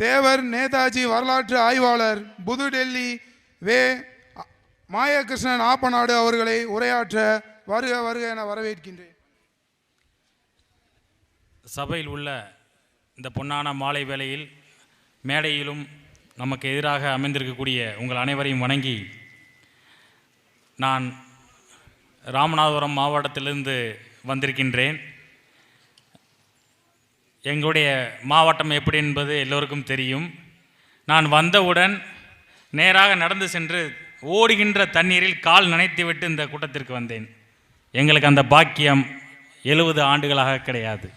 தேவர் நேதாஜி வரலாற்று ஆய்வாளர் புதுடெல்லி வே மாயகிருஷ்ணன் ஆப்பநாடு அவர்களை உரையாற்ற வருக வருக என வரவேற்கின்றேன். சபையில் உள்ள இந்த பொன்னான மாலை வேளையில் மேடையிலும் நமக்கு எதிராக அமைந்திருக்கக்கூடிய உங்கள் அனைவரையும் வணங்கி நான் ராமநாதபுரம் மாவட்டத்திலிருந்து வந்திருக்கின்றேன். எங்களுடைய மாவட்டம் எப்படி என்பது எல்லோருக்கும் தெரியும். நான் வந்தவுடன் நேராக நடந்து சென்று ஓடுகின்ற தண்ணீரில் கால் நனைத்துவிட்டு இந்த கூட்டத்திற்கு வந்தேன். எங்களுக்கு அந்த பாக்கியம் எழுபது ஆண்டுகளாக கிடையாது.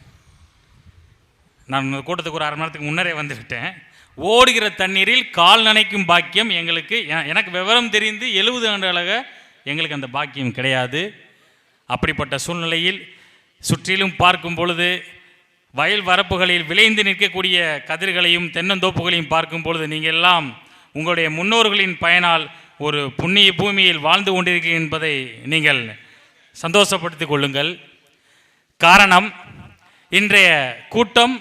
நான் இந்த கூட்டத்துக்கு ஒரு அரை மணி நேரத்துக்கு முன்னரே வந்துவிட்டேன் ஓடுகிற தண்ணீரில் கால் நனைக்கும் பாக்கியம் எங்களுக்கு எனக்கு விவரம் தெரிந்து எழுபது ஆண்டுகளாக எங்களுக்கு அந்த பாக்கியம் கிடையாது. அப்படிப்பட்ட சூழ்நிலையில் சுற்றிலும் பார்க்கும் பொழுது வயல் வரப்புகளில் விளைந்து நிற்கக்கூடிய கதிர்களையும் தென்னந்தோப்புகளையும் பார்க்கும் பொழுது நீங்கள் எல்லாம் உங்களுடைய முன்னோர்களின் பயனால் ஒரு புண்ணிய பூமியில் வாழ்ந்து கொண்டிருக்கிறீர்கள் என்பதை நீங்கள் சந்தோஷப்படுத்திக் கொள்ளுங்கள். காரணம் இன்றைய கூட்டம்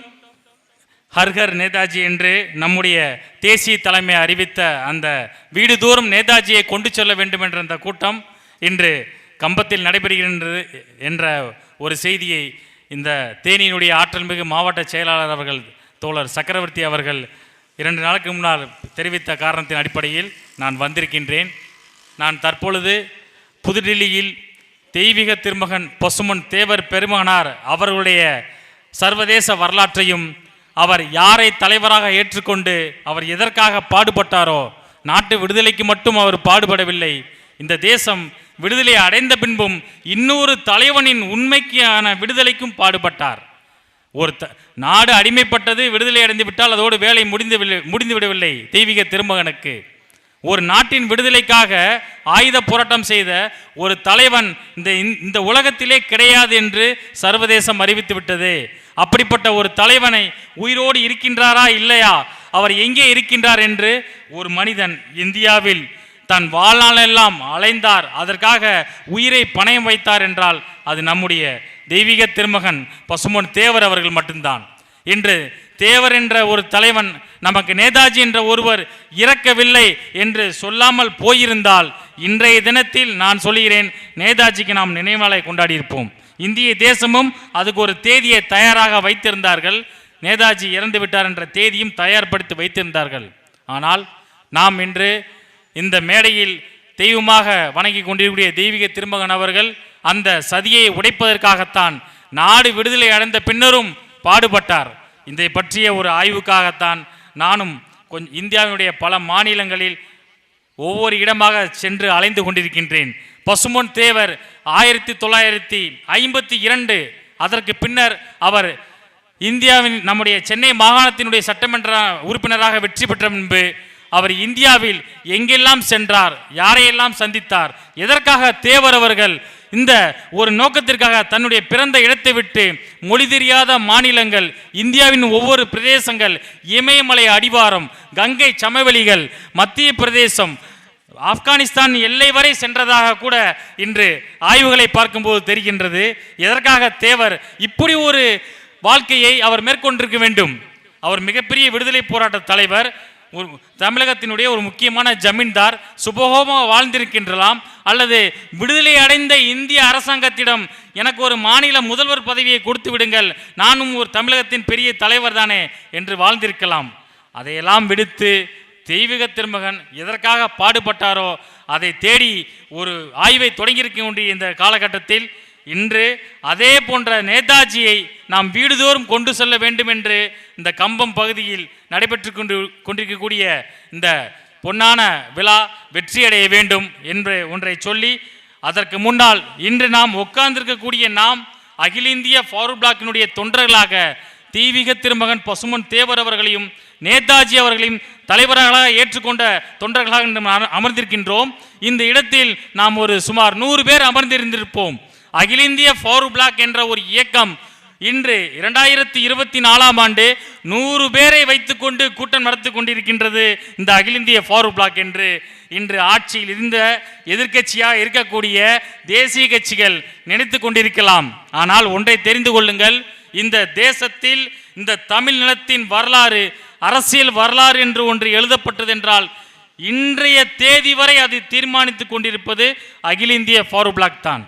ஹர்ஹர் நேதாஜி என்று நம்முடைய தேசிய தலைமை அறிவித்த அந்த வீடு தூரம் நேதாஜியை கொண்டு செல்ல வேண்டும் என்ற அந்த கூட்டம் இன்று கம்பத்தில் நடைபெறுகின்றது என்ற ஒரு செய்தியை இந்த தேனியினுடைய ஆற்றல் மிகு மாவட்ட செயலாளர் அவர்கள் தோழர் சக்கரவர்த்தி அவர்கள் இரண்டு நாளுக்கு முன்னால் தெரிவித்த காரணத்தின் அடிப்படையில் நான் வந்திருக்கின்றேன். நான் தற்பொழுது புதுடில்லியில் தெய்வீக திருமகன் பசுமன் தேவர் பெருமகனார் அவர்களுடைய சர்வதேச வரலாற்றையும் அவர் யாரை தலைவராக ஏற்றுக்கொண்டு அவர் எதற்காக பாடுபட்டாரோ நாட்டு விடுதலைக்கு மட்டும் அவர் பாடுபடவில்லை இந்த தேசம் விடுதலை அடைந்த பின்பும் இன்னொரு தலைவனின் உண்மைக்கான விடுதலைக்கும் பாடுபட்டார். ஒரு த நாடு அடிமைப்பட்டது விடுதலை அடைந்து விட்டால் அதோடு வேலை முடிந்து முடிந்து விடவில்லை தெய்வீக திருமகனுக்கு. ஒரு நாட்டின் விடுதலைக்காக ஆயுத போராட்டம் செய்த ஒரு தலைவன் இந்த இந்த உலகத்திலே கிடையாது என்று சர்வதேசம் அறிவித்து விட்டது. அப்படிப்பட்ட ஒரு தலைவனை உயிரோடு இருக்கின்றாரா இல்லையா? அவர் எங்கே இருக்கின்றார் என்று ஒரு மனிதன் இந்தியாவில் தன் வாழ்நாளெல்லாம் அலைந்தார். அதற்காக உயிரை பணயம் வைத்தார் என்றால் அது நம்முடைய தெய்வீக திருமகன் பசுமன் தேவர் அவர்கள் மட்டும்தான். இன்று தேவர் என்ற ஒரு தலைவன் நமக்கு நேதாஜி என்ற ஒருவர் இறக்கவில்லை என்று சொல்லாமல் போயிருந்தால் இன்றைய தினத்தில் நான் சொல்கிறேன் நேதாஜிக்கு நாம் நினைவாலை கொண்டாடியிருப்போம். இந்திய தேசமும் அதுக்கு ஒரு தேதியை தயாராக வைத்திருந்தார்கள். நேதாஜி இறந்து விட்டார் என்ற தேதியும் தயார்படுத்தி வைத்திருந்தார்கள். ஆனால் நாம் இன்று இந்த மேடையில் தெய்வமாக வணங்கி கொண்டிருக்கூடிய தெய்வீக திருமகன் அவர்கள் அந்த சதியை உடைப்பதற்காகத்தான் நாடு விடுதலை அடைந்த பின்னரும் பாடுபட்டார். இதை பற்றிய ஒரு ஆய்வுக்காகத்தான் நானும் கொஞ்சம் இந்தியாவினுடைய பல மாநிலங்களில் ஒவ்வொரு இடமாக சென்று அலைந்து கொண்டிருக்கின்றேன். பசுமொன் தேவர் ஆயிரத்தி தொள்ளாயிரத்தி ஐம்பத்தி இரண்டு அதற்கு பின்னர் அவர் இந்தியாவின் நம்முடைய சென்னை மாகாணத்தினுடைய சட்டமன்ற உறுப்பினராக வெற்றி பெற்ற முன்பு அவர் இந்தியாவில் எங்கெல்லாம் சென்றார் யாரையெல்லாம் சந்தித்தார் எதற்காக தேவர் அவர்கள் இந்த ஒரு நோக்கத்திற்காக தன்னுடைய பிறந்த இடத்தை விட்டு மொழி தெரியாத மாநிலங்கள் இந்தியாவின் ஒவ்வொரு பிரதேசங்கள் இமயமலை அடிவாரம் கங்கை சமவெளிகள் மத்திய பிரதேசம் ஆப்கானிஸ்தான் எல்லை வரை சென்றதாக கூட இன்று ஆய்வுகளை பார்க்கும்போது தெரிகின்றது. எதற்காக தேவர் இப்படி ஒரு வாழ்க்கையை அவர் மேற்கொண்டிருக்க வேண்டும்? அவர் மிகப்பெரிய விடுதலை போராட்ட தலைவர் ஒரு தமிழகத்தினுடைய ஒரு முக்கியமான ஜமீன்தார் சுபகோபமாக வாழ்ந்திருக்கின்றலாம் அல்லது விடுதலை அடைந்த இந்திய அரசாங்கத்திடம் எனக்கு ஒரு மாநில முதல்வர் பதவியை கொடுத்து விடுங்கள் நானும் ஒரு தமிழகத்தின் பெரிய தலைவர் தானே என்று வாழ்ந்திருக்கலாம். அதையெல்லாம் விடுத்து தெய்வீக திருமகன் எதற்காக பாடுபட்டாரோ அதை தேடி ஒரு ஆய்வை தொடங்கியிருக்க வேண்டிய இந்த காலகட்டத்தில் இன்று அதே போன்ற நேதாஜியை நாம் வீடுதோறும் கொண்டு செல்ல வேண்டும் என்று இந்த கம்பம் பகுதியில் நடைபெற்று கொண்டு கொண்டிருக்கக்கூடிய இந்த பொன்னான விழா வெற்றியடைய வேண்டும் என்று ஒன்றை சொல்லி அதற்கு முன்னால் இன்று நாம் உட்கார்ந்திருக்கக்கூடிய நாம் அகில இந்திய ஃபார்வர்ட் பிளாக்கினுடைய தொண்டர்களாக தெய்வீக திருமகன் பசுமன் தேவர் அவர்களையும் நேதாஜி அவர்களையும் தலைவர்களாக ஏற்றுக்கொண்ட தொண்டர்களாக அமர்ந்திருக்கின்றோம். இந்த இடத்தில் நாம் ஒரு சுமார் நூறு பேர் அமர்ந்திருந்திருப்போம். அகில இந்திய ஃபார்வர்ட் பிளாக் என்ற ஒரு இயக்கம் இன்று இரண்டாயிரத்தி இருபத்தி நாலாம் ஆண்டு நூறு பேரை வைத்துக்கொண்டு கூட்டம் நடத்தி கொண்டிருக்கின்றது இந்த அகில இந்திய ஃபார்வர்ட் பிளாக் என்று. இன்று ஆட்சியில் இருந்த எதிர்க்கட்சியாக இருக்கக்கூடிய தேசிய கட்சிகள் நினைத்து கொண்டிருக்கலாம். ஆனால் ஒன்றை தெரிந்து கொள்ளுங்கள் இந்த தேசத்தில் இந்த தமிழ் நிலத்தின் வரலாறு அரசியல் வரலாறு என்று ஒன்று எழுதப்பட்டது என்றால் இன்றைய தேதி வரை அதை தீர்மானித்துக் கொண்டிருப்பது அகில இந்திய ஃபார்வர்ட் பிளாக் தான்.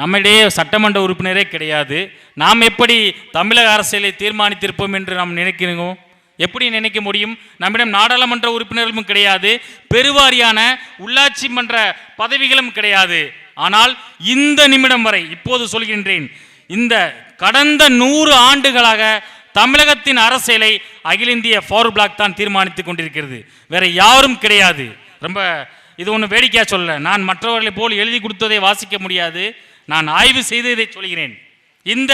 நம்மிடையே சட்டமன்ற உறுப்பினரே கிடையாது. நாம் எப்படி தமிழக அரசியலை தீர்மானித்திருப்போம் என்று நாம் நினைக்கிறோம்? எப்படி நினைக்க முடியும்? நம்மிடம் நாடாளுமன்ற உறுப்பினர்களும் கிடையாது. பெருவாரியான உள்ளாட்சி மன்ற பதவிகளும் கிடையாது. ஆனால் இந்த நிமிடம் வரை இப்போது சொல்கின்றேன் இந்த கடந்த நூறு ஆண்டுகளாக தமிழகத்தின் அரசியலை அகில இந்திய ஃபார்வர்ட் பிளாக் தான் தீர்மானித்துக் கொண்டிருக்கிறது. வேற யாரும் கிடையாது. ரொம்ப இது ஒன்று வேடிக்கையாக சொல்ல நான் மற்றவர்களை போல் எழுதி கொடுத்ததை வாசிக்க முடியாது. நான் ஆய்வு செய்து இதை சொல்கிறேன். இந்த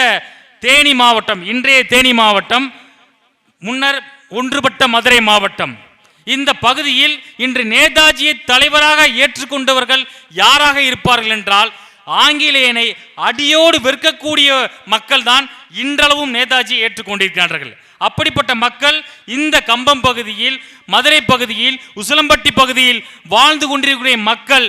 தேனி மாவட்டம் இன்றைய தேனி மாவட்டம் முன்னர் ஒன்றுபட்ட மதுரை மாவட்டம். இந்த பகுதியில் இன்று நேதாஜியை தலைவராக ஏற்றுக்கொண்டவர்கள் யாராக இருப்பார்கள் என்றால் ஆங்கிலேயனை அடியோடு வெறுக்கக்கூடிய மக்கள் தான் இன்றளவும் நேதாஜியை ஏற்றுக்கொண்டிருக்கிறார்கள். அப்படிப்பட்ட மக்கள் இந்த கம்பம் பகுதியில் மதுரை பகுதியில் உசிலம்பட்டி பகுதியில் வாழ்ந்து கொண்டிருக்கிற மக்கள்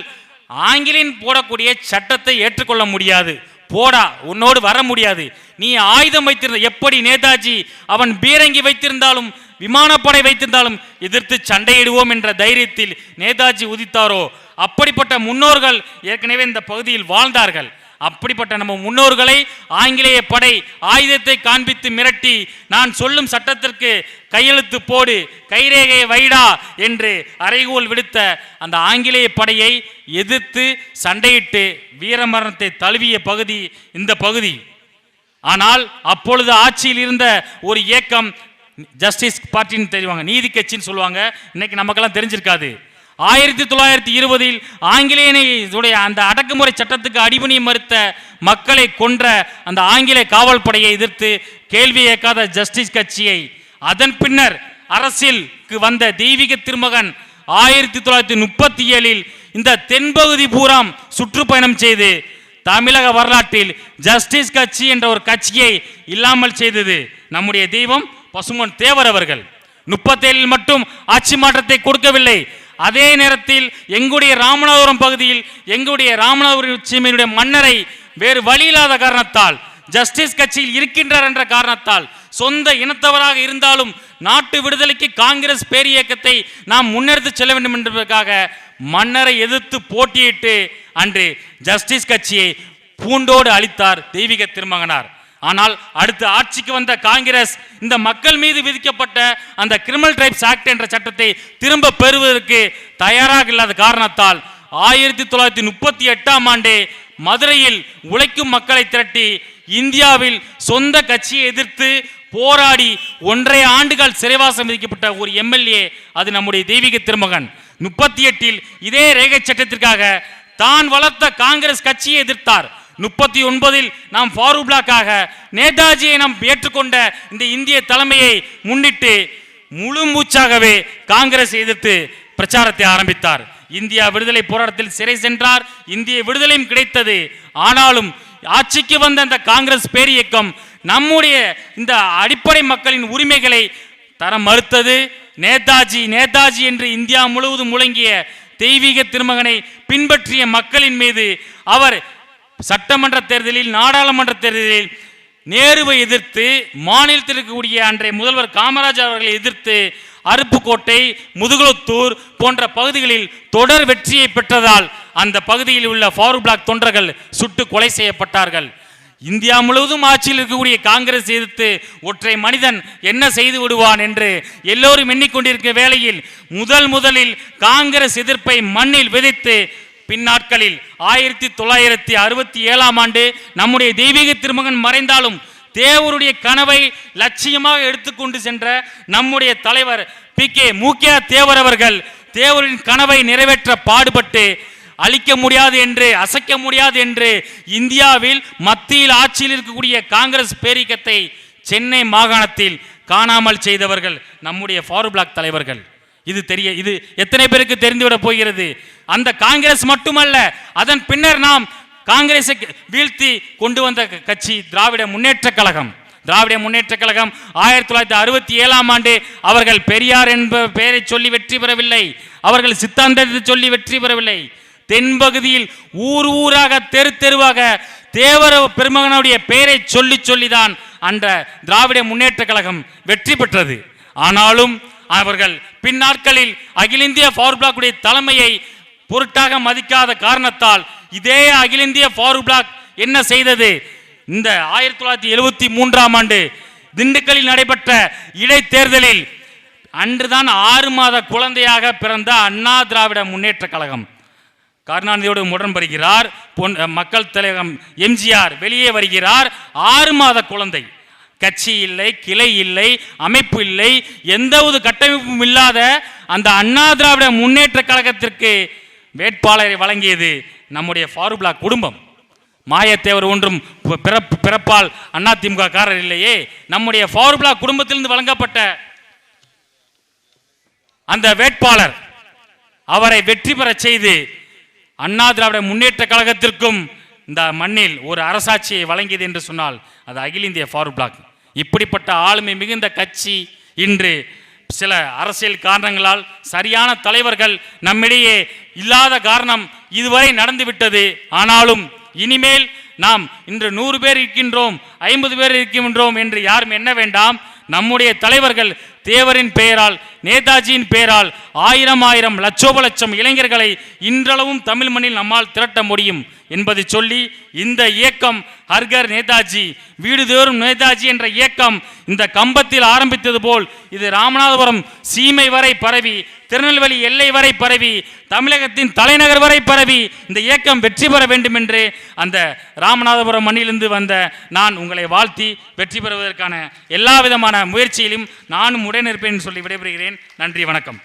ஆங்கிலின் போடக்கூடிய சட்டத்தை ஏற்றுக்கொள்ள முடியாது. போடா உன்னோடு வர முடியாது. நீ ஆயுதம் வைத்திருந்த எப்படி நேதாஜி அவன் பீரங்கி வைத்திருந்தாலும் விமானப்படை வைத்திருந்தாலும் எதிர்த்து சண்டையிடுவோம் என்ற தைரியத்தில் நேதாஜி உதித்தாரோ? அப்படிப்பட்ட முன்னோர்கள் ஏற்கனவே இந்த பகுதியில் வாழ்ந்தார்கள். அப்படிப்பட்ட நம்ம முன்னோர்களை ஆங்கிலேய படை ஆயுதத்தை காண்பித்து மிரட்டி நான் சொல்லும் சட்டத்திற்கு கையெழுத்து போடு கைரேகை வைடா என்று அறைகோல் விடுத்த அந்த ஆங்கிலேய படையை எதிர்த்து சண்டையிட்டு வீரமரணத்தை தழுவிய பகுதி இந்த பகுதி. ஆனால் அப்பொழுது ஆட்சியில் இருந்த ஒரு இயக்கம் ஜஸ்டிஸ் பார்ட்டின்னு தெரிவாங்க நீதி கட்சின்னு சொல்லுவாங்க. இன்னைக்கு நமக்கெல்லாம் தெரிஞ்சிருக்காது. ஆயிரத்தி தொள்ளாயிரத்தி இருபதில் ஆங்கிலேயனை உடைய அந்த அடக்குமுறை சட்டத்துக்கு அடிபணி மறுத்த மக்களை கொன்ற அந்த ஆங்கில காவல் படையை எதிர்த்து கேள்வி கேட்காத ஜஸ்டிஸ் கட்சியை அதன் பின்னர் அரசியலுக்கு வந்த தெய்வீக திருமகன் ஆயிரத்தி தொள்ளாயிரத்தி முப்பத்தி ஏழில் இந்த தென்பகுதி பூராம் சுற்றுப்பயணம் செய்து தமிழக வரலாற்றில் ஜஸ்டிஸ் கட்சி என்ற ஒரு கட்சியை இல்லாமல் செய்தது நம்முடைய தெய்வம் பசுமன் தேவர் அவர்கள். முப்பத்தேழில் மட்டும் ஆட்சி மாற்றத்தை கொடுக்கவில்லை. அதே நேரத்தில் எங்களுடைய ராமநாதபுரம் பகுதியில் எங்களுடைய ராமநாதபுரம் சீமையினுடைய மன்னரை வேறு வழி இல்லாத காரணத்தால் ஜஸ்டிஸ் கட்சியில் இருக்கின்றார் என்ற காரணத்தால் சொந்த இனத்தவராக இருந்தாலும் நாட்டு விடுதலைக்கு காங்கிரஸ் பேரியக்கத்தை நாம் முன்னெடுத்து செல்ல வேண்டும் என்பதற்காக மன்னரை எதிர்த்து போட்டியிட்டு அன்று ஜஸ்டிஸ் கட்சியை பூண்டோடு அளித்தார் தெய்வீக திருமகனார். ஆனால் அடுத்து ஆட்சிக்கு வந்த காங்கிரஸ் இந்த மக்கள் மீது விதிக்கப்பட்ட அந்த கிரிமினல் ட்ரைப்ஸ் ஆக்ட் என்ற சட்டத்தை திரும்ப பெறுவதற்கு தயாராக இல்லாத காரணத்தால் ஆயிரத்தி தொள்ளாயிரத்தி முப்பத்தி எட்டாம் ஆண்டு மதுரையில் உழைக்கும் மக்களை திரட்டி இந்தியாவில் சொந்த கட்சியை எதிர்த்து போராடி ஒன்றரை ஆண்டுகள் சிறைவாசம் விதிக்கப்பட்ட ஒரு எம்எல்ஏ அது நம்முடைய தெய்வீக திருமகன். முப்பத்தி எட்டில் இதே ரேகை சட்டத்திற்காக தான் வளர்த்த காங்கிரஸ் கட்சியை எதிர்த்தார். முப்பத்தி ஒன்பதில் நாம் ஃபாரூக் பிளாக்காக நேதாஜியை நாம் ஏற்றுக்கொண்ட இந்த இந்திய தலைமையை முன்னிட்டு முழு மூச்சாகவே காங்கிரஸ் எதிர்த்து பிரச்சாரத்தை ஆரம்பித்தார். இந்தியா விடுதலை போராட்டத்தில் சிறை சென்றார். இந்திய விடுதலையும் கிடைத்தது. ஆனாலும் ஆட்சிக்கு வந்த அந்த காங்கிரஸ் பேரியக்கம் நம்முடைய இந்த அடிப்படை மக்களின் உரிமைகளை தர மறுத்தது நேதாஜி நேதாஜி என்று இந்தியா முழுவதும் முழங்கிய தெய்வீக திருமகனை பின்பற்றிய மக்களின் மீது அவர் சட்டமன்ற தேர்தலில் நாடாளுமன்ற தேர்தலில் நேருவை எதிர்த்து மாநிலத்தில் இருக்கக்கூடிய அன்றைய முதல்வர் காமராஜர் அவர்களை எதிர்த்து அருப்புக்கோட்டை முதுகுளத்தூர் போன்ற பகுதிகளில் தொடர் வெற்றியை பெற்றதால் அந்த பகுதியில் உள்ள ஃபாரூக் பிளாக் தொண்டர்கள் சுட்டு கொலை செய்யப்பட்டார்கள். இந்தியா முழுவதும் ஆட்சியில் இருக்கக்கூடிய காங்கிரஸ் எதிர்த்து ஒற்றை மனிதன் என்ன செய்து விடுவான் என்று எல்லோரும் எண்ணிக்கொண்டிருக்க வேளையில் முதல் முதலில் காங்கிரஸ் எதிர்ப்பை மண்ணில் விதைத்து பின்னாட்களில் ஆயிரத்தி தொள்ளாயிரத்தி அறுபத்தி ஏழாம் ஆண்டு நம்முடைய தெய்வீக திருமகன் மறைந்தாலும் தேவருடைய கனவை லட்சியமாக எடுத்துக்கொண்டு சென்ற நம்முடைய தலைவர் பி கே மூக்கியா தேவர் அவர்கள் தேவரின் கனவை நிறைவேற்ற பாடுபட்டு அழிக்க முடியாது என்று அசைக்க முடியாது என்று இந்தியாவில் மத்தியில் ஆட்சியில் இருக்கக்கூடிய காங்கிரஸ் பேரிக்கத்தை சென்னை மாகாணத்தில் காணாமல் செய்தவர்கள் நம்முடைய ஃபார் பிளாக் தலைவர்கள். இது தெரிய இது எத்தனை பேருக்கு தெரிந்துவிட போகிறது? அந்த காங்கிரஸ் மட்டுமல்ல அதன் பின்னர் நாம் காங்கிரஸை வீழ்த்தி கொண்டு வந்த கட்சி திராவிட முன்னேற்ற கழகம். திராவிட முன்னேற்ற கழகம் ஆயிரத்தி தொள்ளாயிரத்தி அறுபத்தி ஏழாம் ஆண்டு அவர்கள் பெரியார் என்ப பெயரை சொல்லி வெற்றி பெறவில்லை. அவர்கள் சித்தாந்தத்தை சொல்லி வெற்றி பெறவில்லை. தென்பகுதியில் ஊர் ஊராக தெரு தெருவாக தேவர பெருமகனுடைய பெயரை சொல்லி சொல்லிதான் அந்த திராவிட முன்னேற்ற கழகம் வெற்றி பெற்றது. ஆனாலும் அவர்கள் பின்னாட்களில் அகில இந்திய பவர் பிளாக்குடைய தலைமையை பொருட்டாக மதிக்காத காரணத்தால் இதே அகில இந்திய பவர் பிளாக் என்ன செய்தது? இந்த ஆயிரத்தி தொள்ளாயிரத்தி எழுபத்தி மூன்றாம் ஆண்டு திண்டுக்கல்லில் நடைபெற்ற இடைத்தேர்தலில் அன்றுதான் ஆறு மாத குழந்தையாக பிறந்த அண்ணா திராவிட முன்னேற்ற கழகம். கருணாநிதியோடு உடன்படுகிறார் பொன் மக்கள் தலைவர் எம்ஜிஆர் வெளியே வருகிறார். ஆறு மாத குழந்தை. கட்சி இல்லை கிளை இல்லை அமைப்பு இல்லை. எந்த ஒரு கட்டமைப்பும் இல்லாத அந்த அண்ணா திராவிட முன்னேற்ற கழகத்திற்கு வேட்பாளரை வழங்கியது நம்முடைய ஃபாரூக் பிளாக் குடும்பம். மாயத்தேவர் ஒன்றும் பிறப்பு பிறப்பால் அதிமுக காரர் இல்லையே. நம்முடைய ஃபாரூக் பிளாக் குடும்பத்திலிருந்து வழங்கப்பட்ட அந்த வேட்பாளர் அவரை வெற்றி பெறச் செய்து அண்ணா திராவிட முன்னேற்ற கழகத்திற்கும் இந்த மண்ணில் ஒரு அரசாட்சியை வழங்கியது என்று சொன்னால் அது அகில இந்திய ஃபார்வர்ட் பிளாக் இப்படிப்பட்ட ஆளுமை மிகுந்த கட்சி இன்று சில அரசியல் காரணங்களால் சரியான தலைவர்கள் நம்மிடையே இல்லாத காரணம் இதுவரை நடந்துவிட்டது. ஆனாலும் இனிமேல் நாம் இன்று நூறு பேர் இருக்கின்றோம் ஐம்பது பேர் இருக்கின்றோம் என்று யாரும் என்ன வேண்டாம். நம்முடைய தலைவர்கள் தேவரின் பெயரால் நேதாஜியின் பெயரால் ஆயிரம் ஆயிரம் லட்சோப லட்சம் இளைஞர்களை இன்றளவும் தமிழ் மண்ணில் நம்மால் திரட்ட முடியும் என்பதை சொல்லி இந்த இயக்கம் ஹர்கர் நேதாஜி வீடுதோறும் நேதாஜி என்ற இயக்கம் இந்த கம்பத்தில் ஆரம்பித்தது போல் இது ராமநாதபுரம் சீமை வரை பரவி திருநெல்வேலி எல்லை வரை பரவி தமிழகத்தின் தலைநகர் வரை பரவி இந்த இயக்கம் வெற்றி பெற வேண்டும் என்று அந்த ராமநாதபுரம் மண்ணிலிருந்து வந்த நான் உங்களை வாழ்த்தி வெற்றி பெறுவதற்கான எல்லா விதமான முயற்சியிலும் நானும் உடனிருப்பேன் சொல்லி விடைபெறுகிறேன். நன்றி வணக்கம்.